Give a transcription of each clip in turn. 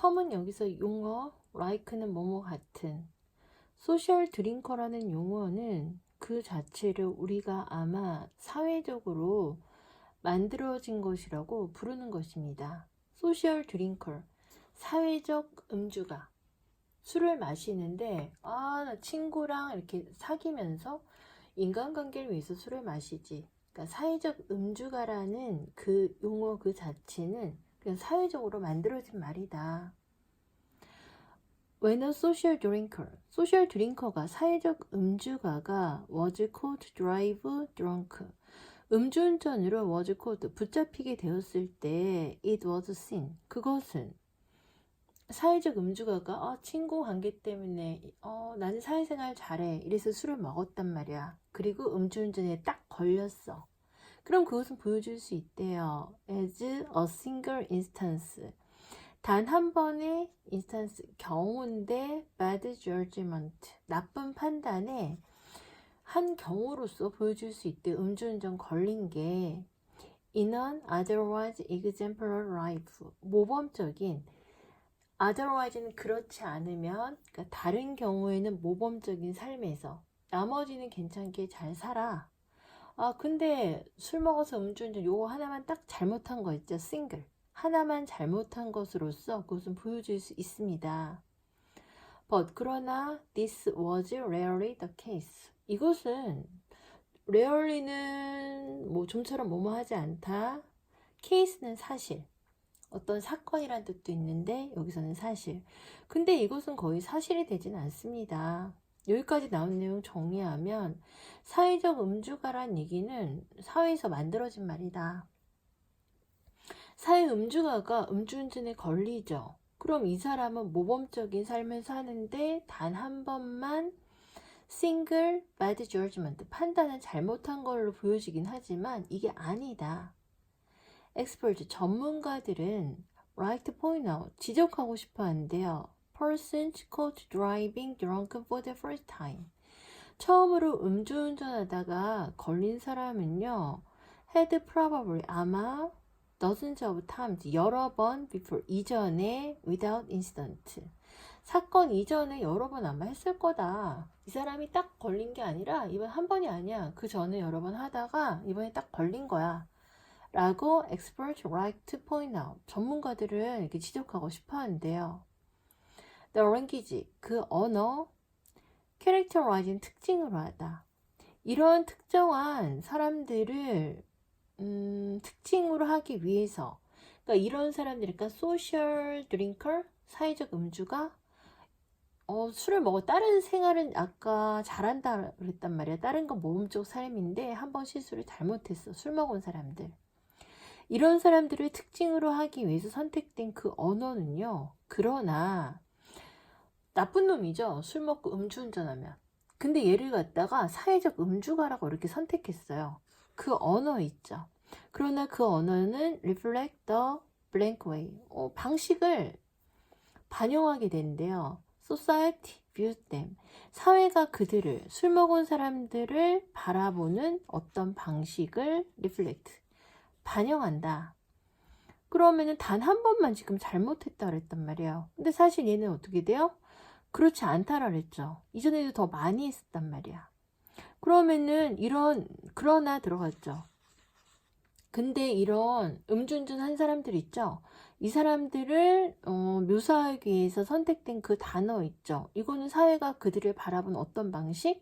텀은 여기서 용어, like는 뭐뭐 같은. 소셜 드링커라는 용어는 그 자체를 우리가 아마 사회적으로 만들어진 것이라고 부르는 것입니다. 소셜 드링커, 사회적 음주가. 술을 마시는데, 아, 나 친구랑 이렇게 사귀면서 인간관계를 위해서 술을 마시지. 그러니까 사회적 음주가라는 그 용어 그 자체는 사회적으로 만들어진 말이다. When a social drinker, social drinker가 사회적 음주가가 was caught drive drunk. 음주운전으로 was caught 붙잡히게 되었을 때 it was seen. 그것은 사회적 음주가가 어, 친구 관계 때문에 어, 나는 사회생활 잘해 이래서 술을 먹었단 말이야. 그리고 음주운전에 딱 걸렸어. 그럼 그것은 보여줄 수 있대요. as a single instance. 단 한 번의 인스턴스 경우인데 bad judgment 나쁜 판단에 한 경우로서 보여줄 수 있대. 음주운전 걸린 게. In an otherwise exemplary life. 모범적인. otherwise는 그렇지 않으면 그러니까 다른 경우에는 모범적인 삶에서 나머지는 괜찮게 잘 살아 아 근데 술 먹어서 음주운전 요거 하나만 딱 잘못한 거 있죠 싱글 하나만 잘못한 것으로서 그것은 보여줄 수 있습니다. But 그러나 this was rarely the case. 이것은 rarely는 뭐 좀처럼 뭐뭐 하지 않다. case는 사실. 어떤 사건이란 뜻도 있는데 여기서는 사실. 근데 이것은 거의 사실이 되진 않습니다. 여기까지 나온 내용 정리하면 사회적 음주가란 얘기는 사회에서 만들어진 말이다. 사회 음주가가 음주운전에 걸리죠. 그럼 이 사람은 모범적인 삶을 사는데 단 한 번만 single bad judgment 판단을 잘못한 걸로 보여지긴 하지만 이게 아니다. expert 전문가들은 right point out 지적하고 싶어 하는데요. Persons caught driving drunk for the first time 처음으로 음주운전하다가 걸린 사람은요. had probably 아마 dozens of times 여러 번 before 이전에 without incident 사건 이전에 여러 번 아마 했을 거다 이 사람이 딱 걸린 게 아니라 이번 한 번이 아니야 그 전에 여러 번 하다가 이번에 딱 걸린 거야 라고 expert like to point out 전문가들은 이렇게 지적하고 싶어 하는데요 the language 그 언어 characterizing 특징으로 하다. 이런 특정한 사람들을 음, 특징으로 하기 위해서 그러니까 이런 사람들이니까 소셜 드링커 사회적 음주가 어, 술을 먹어 다른 생활은 아까 잘한다 그랬단 말이야. 다른 건 모범적 삶인데 한 번 실수를 잘못했어. 술 먹은 사람들. 이런 사람들을 특징으로 하기 위해서 선택된 그 언어는요 그러나 나쁜 놈이죠 술 먹고 음주운전하면 근데 얘를 갖다가 사회적 음주가라고 이렇게 선택했어요 그 언어 있죠. 그러나 그 언어는 reflect the blank way. 어, 방식을 반영하게 되는데요. society views them. 사회가 그들을, 술 먹은 사람들을 바라보는 어떤 방식을 reflect. 반영한다. 그러면은 단 한 번만 지금 잘못했다 그랬단 말이에요. 근데 사실 얘는 어떻게 돼요? 그렇지 않다라 그랬죠. 이전에도 더 많이 했었단 말이야. 그러면은 이런 그러나 들어갔죠. 근데 이런 음주운전 한 사람들 있죠. 이 사람들을 어, 묘사하기 위해서 선택된 그 단어 있죠. 이거는 사회가 그들을 바라본 어떤 방식?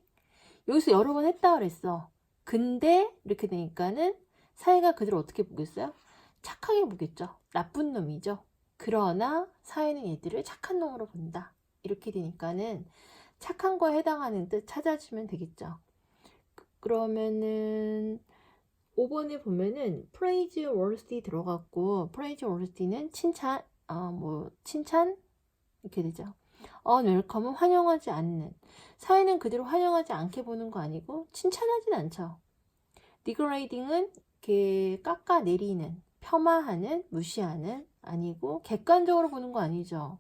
여기서 여러 번 했다 그랬어. 근데 이렇게 되니까는 사회가 그들을 어떻게 보겠어요? 착하게 보겠죠. 나쁜 놈이죠. 그러나 사회는 얘들을 착한 놈으로 본다. 이렇게 되니까는 착한 거에 해당하는 뜻 찾아주면 되겠죠. 그러면은 5번에 보면은 praise worthy 들어갔고 praise worthy는 칭찬 아뭐 칭찬 이렇게 되죠. 어 웰컴은 환영하지 않는 사회는 그대로 환영하지 않게 보는 거 아니고 칭찬하진 않죠. degrading은 이렇게 깎아내리는 폄하하는 무시하는 아니고 객관적으로 보는 거 아니죠.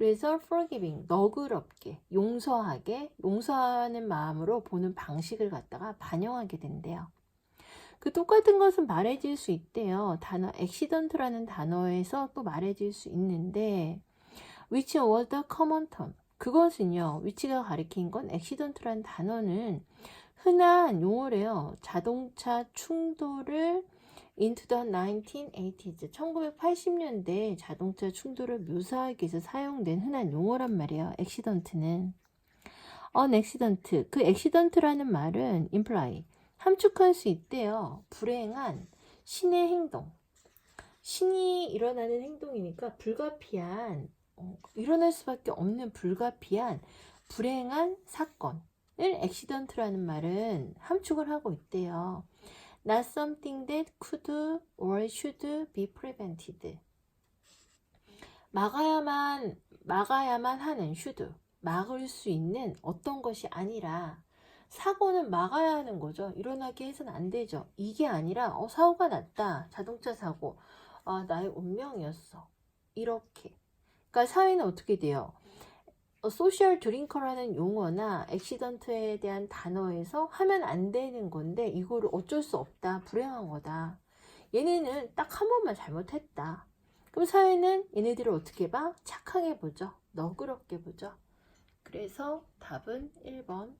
그래서 forgiving, 너그럽게, 용서하게, 용서하는 마음으로 보는 방식을 갖다가 반영하게 된대요. 그 똑같은 것은 말해질 수 있대요. 단어 accident라는 단어에서 또 말해질 수 있는데 which was the common term. 그것은요, which가 가리킨 건 accident라는 단어는 흔한 용어래요. 자동차 충돌을 into the 1980s, 1980년대 자동차 충돌을 묘사하기 위해서 사용된 흔한 용어란 말이에요. accident는. an accident. 그 accident라는 말은 imply, 함축할 수 있대요. 불행한 신의 행동. 신이 일어나는 행동이니까 불가피한, 어, 일어날 수밖에 없는 불가피한 불행한 사건을 accident라는 말은 함축을 하고 있대요. Not something that could or should be prevented. 막아야만, 막아야만 하는 should. 막을 수 있는 어떤 것이 아니라 사고는 막아야 하는 거죠. 일어나게 해서는 안 되죠. 이게 아니라 어, 사고가 났다. 자동차 사고. 아, 나의 운명이었어. 이렇게. 그러니까 사회는 어떻게 돼요? 어, 소셜 드링커라는 용어나 액시던트에 대한 단어에서 하면 안 되는 건데 이거를 어쩔 수 없다. 불행한 거다. 얘네는 딱 한 번만 잘못했다. 그럼 사회는 얘네들을 어떻게 봐? 착하게 보죠. 너그럽게 보죠. 그래서 답은 1번